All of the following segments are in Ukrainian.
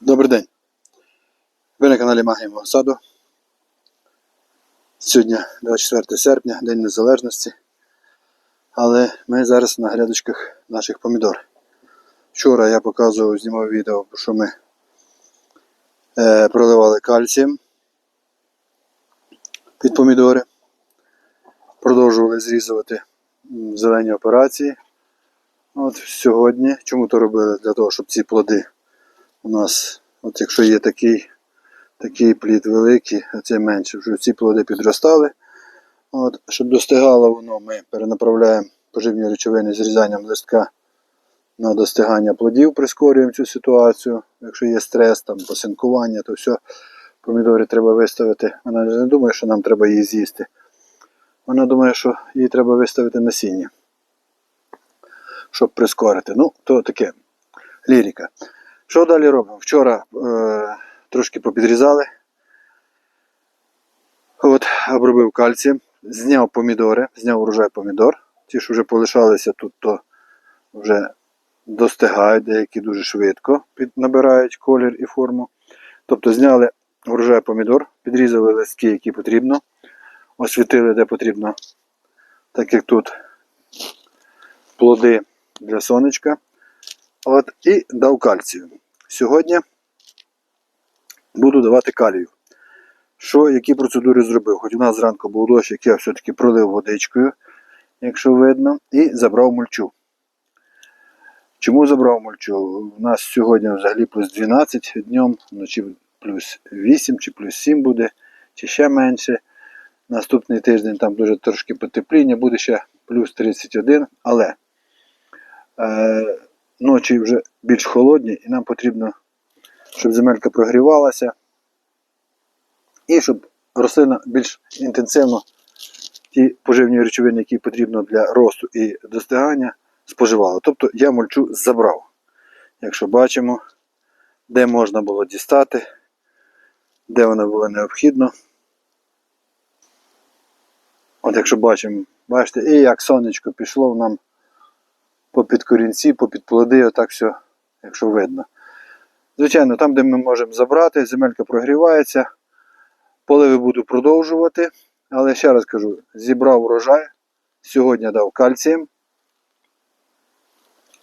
Добрий день. Ви на каналі Магія мого саду. Сьогодні 24 серпня, День Незалежності. Але ми зараз на грядочках наших помідор. Вчора я показував, знімав відео, що ми е, проливали кальцієм під помідори. Продовжували зрізувати зелені операції. От сьогодні, чому то робили? Для того, щоб ці плоди у нас, от якщо є такий, такий плід великий, а це менше, вже ці плоди підростали. От, щоб достигало воно, ми перенаправляємо поживні речовини з різанням листка на достигання плодів, прискорюємо цю ситуацію. Якщо є стрес, там, посинкування, то все, помідори треба виставити. Вона не думає, що нам треба її з'їсти. Вона думає, що їй треба виставити насіння, щоб прискорити. Ну, то таке лірика. Що далі робимо? Вчора е, трошки попідрізали. От, обробив кальцієм, зняв помідори, зняв урожай помідор. Ті, що вже полишалися тут, то вже достигають, деякі дуже швидко набирають колір і форму. Тобто зняли урожай помідор, підрізали листки, які потрібно, освітили, де потрібно, так як тут плоди для сонечка. От, і дав кальцію. Сьогодні буду давати калію. Що, які процедури зробив? Хоч у нас зранку був дощ, як я все-таки пролив водичкою, якщо видно, і забрав мульчу. Чому забрав мульчу? У нас сьогодні взагалі плюс 12 днем, вночі плюс 8 чи плюс 7 буде, чи ще менше. Наступний тиждень там дуже трошки потепління, буде ще плюс 31, але е, ночі вже більш холодні, і нам потрібно, щоб земелька прогрівалася, і щоб рослина більш інтенсивно ті поживні речовини, які потрібно для росту і достигання, споживала. Тобто я мульчу забрав. Якщо бачимо, де можна було дістати, де вона була необхідно. От якщо бачимо, бачите, і як сонечко пішло нам попід корінці, попід плоди, отак все, якщо видно. Звичайно, там, де ми можемо забрати, земелька прогрівається, поливи буду продовжувати. Але ще раз кажу, зібрав урожай, сьогодні дав кальцієм,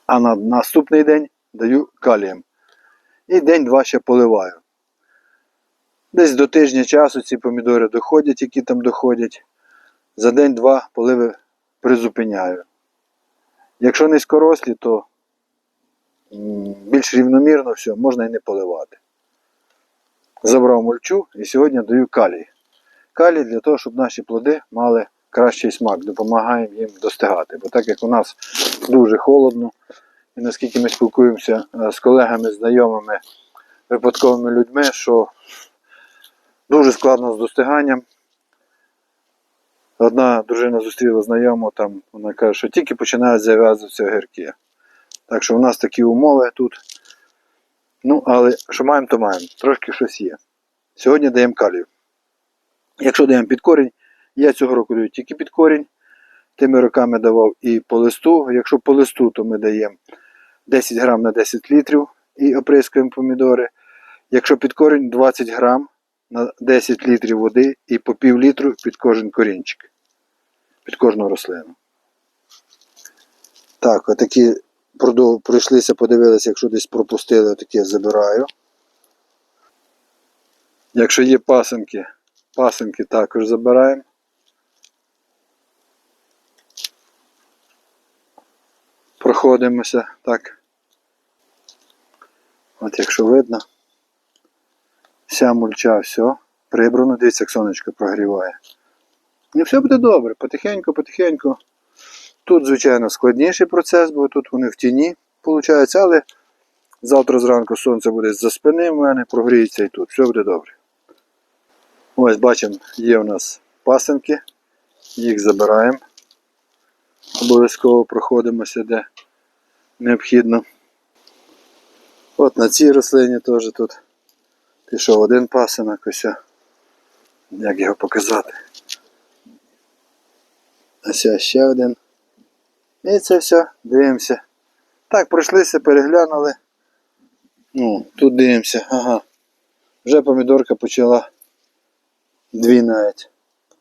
а на наступний день даю калієм. І день-два ще поливаю. Десь до тижня часу ці помідори доходять, які там доходять. За день-два поливи призупиняю. Якщо низькорослі, то більш рівномірно все, можна і не поливати. Забрав мульчу і сьогодні даю калій. Калій для того, щоб наші плоди мали кращий смак, допомагаємо їм достигати. Бо так як у нас дуже холодно, і наскільки ми спілкуємося е, з колегами, знайомими, випадковими людьми, що дуже складно з достиганням. Одна дружина зустріла знайому, там вона каже, що тільки починають зав'язуватися огірки. Так що в нас такі умови тут. Ну, але що маємо, то маємо. Трошки щось є. Сьогодні даємо калію. Якщо даємо під корінь, я цього року даю тільки під корінь. Тими роками давав і по листу. Якщо по листу, то ми даємо 10 грам на 10 літрів і оприскуємо помідори. Якщо під корінь 20 грам на 10 літрів води і по пів літру під кожен корінчик. Під кожну рослину. Так, отакі пройшлися, подивилися, якщо десь пропустили, отакі забираю. Якщо є пасенки, пасенки також забираємо. Проходимося так. От якщо видно, вся мульча, все, прибрано, дивіться, як сонечко прогріває. І все буде добре, потихеньку, потихеньку. Тут, звичайно, складніший процес, бо тут вони в тіні, виходить, але завтра зранку сонце буде за спини в мене, прогріється і тут, все буде добре. Ось бачимо, є у нас пасенки, їх забираємо. Обов'язково проходимося, де необхідно. От на цій рослині теж тут пішов один пасинок, ось. Як його показати? Ось ще один. І це все, дивимося. Так, пройшлися, переглянули. Ну, тут дивимося, ага. Вже помідорка почала дві навіть.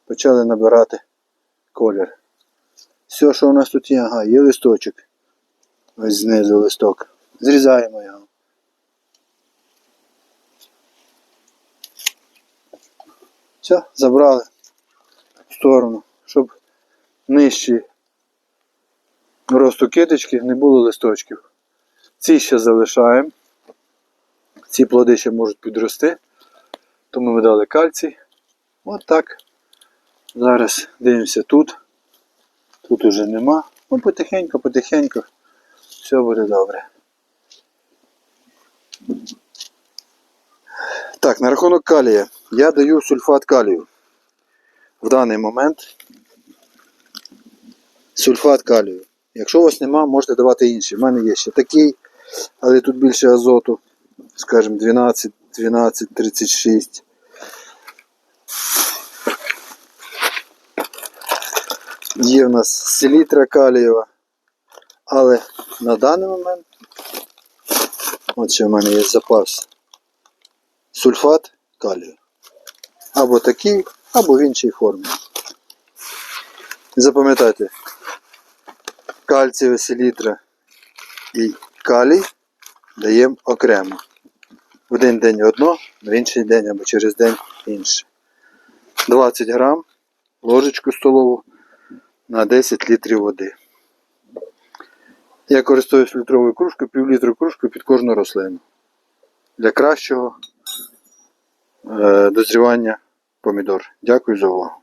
Почали набирати колір. Все, що у нас тут є, ага, є листочок. Ось знизу листок. Зрізаємо його. Все, забрали в сторону, щоб нижчі росту китички не було листочків. Ці ще залишаємо. Ці плоди ще можуть підрости. Тому ми дали кальцій. От так. Зараз дивимося тут. Тут уже нема. Ну, потихеньку, потихеньку. Все буде добре. Так, на рахунок калія. Я даю сульфат калію. В даний момент сульфат калію. Якщо у вас нема, можете давати інший. У мене є ще такий, але тут більше азоту, скажімо, 12, 12, 36. Є в нас селітра калієва. Але на даний момент, от ще в мене є запас сульфат калію. Або такий, або в іншій формі. Запам'ятайте, кальцієва селітра і калій даємо окремо. В один день одно, в інший день або через день інше. 20 грам, ложечку столову на 10 літрів води. Я користуюсь літровою кружкою, пів кружкою під кожну рослину. Для кращого е, дозрівання помідор. Дякую за увагу.